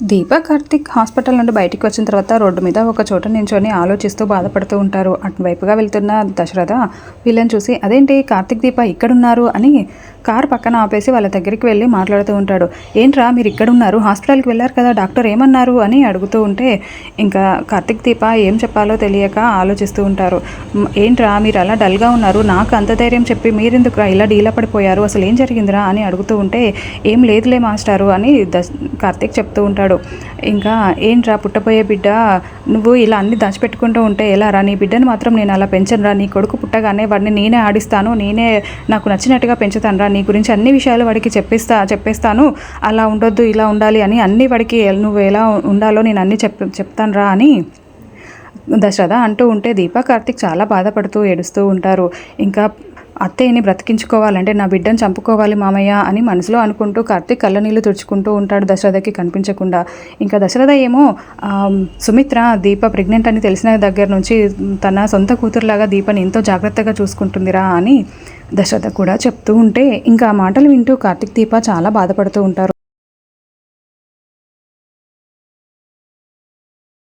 దీప Karthik hospital నుండి బయటికి వచ్చిన తర్వాత రోడ్డు మీద ఒక చోట నించొని ఆలోచిస్తూ బాధపడుతూ ఉంటారు. అటువైపుగా వెళ్తున్న దశరథ వీళ్ళని చూసి అదేంటి కార్తిక్ దీప ఇక్కడున్నారు? అని కార్ పక్కన ఆపేసి వాళ్ళ దగ్గరికి వెళ్ళి మాట్లాడుతూ ఉంటాడు. ఏంట్రా మీరు ఇక్కడ ఉన్నారు హాస్పిటల్కి వెళ్ళారు కదా డాక్టర్ ఏమన్నారు? అని అడుగుతూ ఉంటే ఇంకా కార్తిక్ దీప ఏం చెప్పాలో తెలియక ఆలోచిస్తూ ఉంటారు. ఏంట్రా మీరు అలా డల్గా ఉన్నారు? నాకు అంత ధైర్యం చెప్పి మీరెందుకురా ఇలా డీలా పడిపోయారు? అసలు ఏం జరిగిందిరా? అని అడుగుతూ ఉంటే ఏం లేదులే మాస్టారు అని దశ కార్తిక్ చెప్తూ ఉంటాడు. ఇంకా ఏంట్రా పుట్టబోయే బిడ్డ? నువ్వు ఇలా అన్ని దాచిపెట్టుకుంటూ ఉంటే ఎలా రా నీ బిడ్డను మాత్రం నేను అలా పెంచనురా నీ కొడుకు పుట్టగానే వాడిని నేనే ఆడిస్తాను నేనే నాకు నచ్చినట్టుగా పెంచుతాను రా. నీ గురించి అన్ని విషయాలు వాడికి చెప్పిస్తా చెప్పేస్తాను. అలా ఉండొద్దు ఇలా ఉండాలి అని అన్ని వాడికి నువ్వు ఎలా ఉండాలో నేను అన్ని చెప్ చెప్తాను రా అని దశరథ అంటూ ఉంటే దీపా కార్తిక్ చాలా బాధపడుతూ ఏడుస్తూ ఉంటారు. ఇంకా అత్తయ్యని బ్రతికించుకోవాలంటే నా బిడ్డను చంపుకోవాలి మామయ్య అని మనసులో అనుకుంటూ కార్తీక్ కళ్ళ నీళ్ళు తుడుచుకుంటూ ఉంటాడు దశరథకి కనిపించకుండా. ఇంకా దశరథ ఏమో సుమిత్ర దీప ప్రెగ్నెంట్ అని తెలిసిన దగ్గర నుంచి తన సొంత కూతురులాగా దీపని ఎంతో జాగ్రత్తగా చూసుకుంటుందిరా అని దశరథ కూడా చెప్తూ ఉంటే ఇంకా ఆ మాటలు వింటూ కార్తీక్ దీప చాలా బాధపడుతూ ఉంటారు.